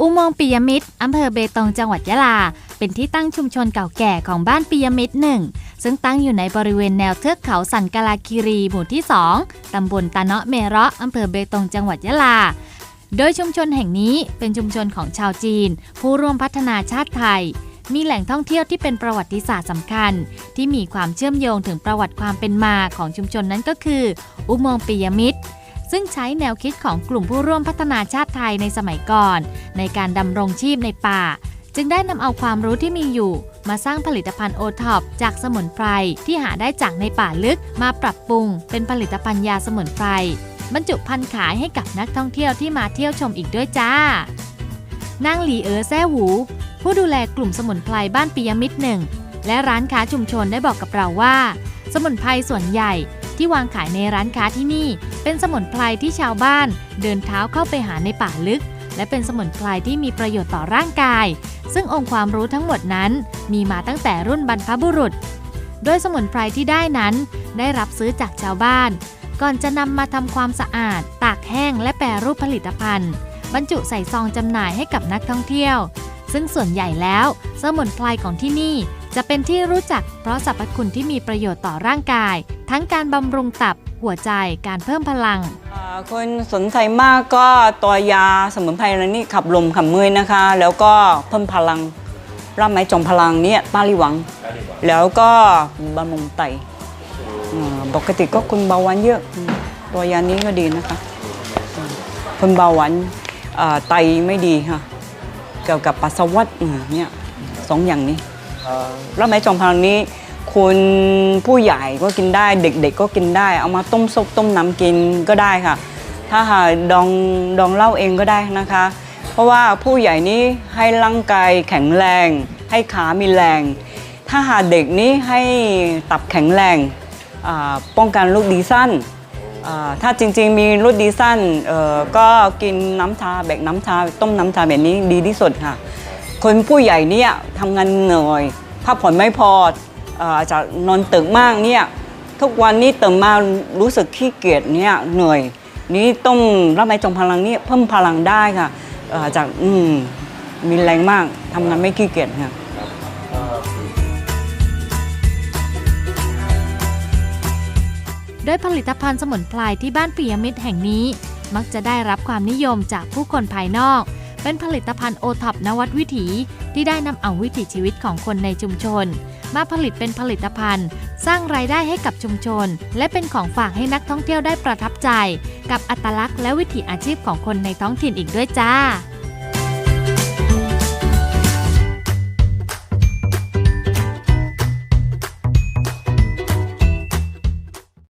อุโมงค์ปิยมิตรอำเภอเบตงจังหวัดยะลา เป็นที่ตั้งชุมชนเก่าแก่ของบ้านปิยมิตรหนึ่งซึ่งตั้งอยู่ในบริเวณแนวเทือกเขาสันกาลาคีรีหมู่ที่ 2 ตำบลตาเนาะเมเราะอำเภอเบตงจังหวัดยะลา โดยชุมชนแห่งนี้เป็นชุมชนของชาวจีน ผู้ร่วมพัฒนาชาติไทย มีแหล่งท่องเที่ยวที่เป็นประวัติศาสตร์สำคัญ ที่มีความเชื่อมโยงถึงประวัติความเป็นมาของชุมชนนั้นก็คือ อุโมงค์ปิยมิตร ซึ่งใช้แนวคิดของกลุ่มผู้ร่วมพัฒนาชาติไทยในสมัยก่อน ในการดำรงชีพในป่า จึงได้นำเอาความรู้ที่มีอยู่ มาสร้างผลิตภัณฑ์โอท็อปจากสมุนไพรที่หาได้จากในป่าลึกมาปรับปรุง เป็นผลิตภัณฑ์ยาสมุนไพรบรรจุพันธุ์ขายให้กับนักท่องเที่ยวที่มาเที่ยวชมอีกด้วยจ้านางหลีเอ๋อแซ่หู ผู้ดูแลกลุ่มสมุนไพรบ้านปิยมิตรหนึ่งและร้านค้าชุมชนได้บอกกับเราว่า สมุนไพรส่วนใหญ่ ที่วางขายในร้านค้าที่นี่ เป็นสมุนไพรที่ชาวบ้าน เดินเท้าเข้าไปหาในป่าลึก และเป็นสมุนไพรที่มีประโยชน์ต่อร่างกาย ซึ่งองค์ความรู้ทั้งหมดนั้น มีมาตั้งแต่รุ่นบรรพบุรุษ โดยสมุนไพรที่ได้นั้น ได้รับซื้อจากชาวบ้าน ก่อนจะนำมาทำความสะอาด ตากแห้งและแปรรูปผลิตภัณฑ์ บรรจุใส่ซองจำหน่ายให้กับนักท่องเที่ยว ซึ่งส่วนใหญ่แล้ว สมุนไพรของที่นี่ จะเป็นที่รู้จักเพราะสรรพคุณที่มีประโยชน์ต่อร่างกาย ทั้งการบำรุงตับ หัวใจ การเพิ่มพลัง อ่าคนสนใจมากก็ตัวยาสมุนไพรอะไรนี่ขับลมขับมือนะคะ แล้วก็เพิ่มพลังร่ำไม้จงพลังเนี่ยป้าลิหวัง แล้วก็บำรุงไตอ่าปกติก็คนเบาหวานเยอะอืมตัวยานี้ก็ดีนะคะอืมคนเบาหวานอ่าไตไม่ดีค่ะ เกี่ยวกับปัสสาวะอ่าเนี่ยสองอย่างนี้ ร่ำไม้จงพลังนี้คุณผู้ใหญ่ก็กินได้เด็กๆก็กินได้ เอามาต้มซุปต้มน้ำกินก็ได้ค่ะ ถ้าหากดองดองเหล้าเองก็ได้นะคะ เพราะว่าผู้ใหญ่นี้ให้ร่างกายแข็งแรง ให้ขามีแรง ถ้าหากเด็กนี้ให้ตับแข็งแรงป้องกันลูกดีสั้นถ้าจริงๆมีลูกดีสั้นก็กินน้ำชาแบกน้ำชาต้มน้ำชาแบบนี้ดีที่สุดค่ะ คนผู้ใหญ่เนี่ยทำงานเหนื่อยพักผ่อนไม่พออาจจะนอนตึกมากเนี่ยทุกวันนี้ตื่นมารู้สึกขี้เกียจเนี่ยเหนื่อย นี่ต้องรับไม้จงพลังนี่เพิ่มพลังได้ค่ะอ่อจากอืมมีแรงมากทำงานไม่ขี้เกียจค่ะโดยผลิตภัณฑ์สมุนไพรที่บ้านปิยมิตรแห่งนี้ มักจะได้รับความนิยมจากผู้คนภายนอก เป็นผลิตภัณฑ์โอท็อปนวัตวิถี ที่ได้นำเอาวิถีชีวิตของคนในชุมชน มาผลิตเป็นผลิตภัณฑ์ สร้างรายได้ให้กับชุมชน และเป็นของฝากให้นักท่องเที่ยวได้ประทับใจ กับอัตลักษณ์และวิถีอาชีพของคนในท้องถิ่นอีกด้วยจ้า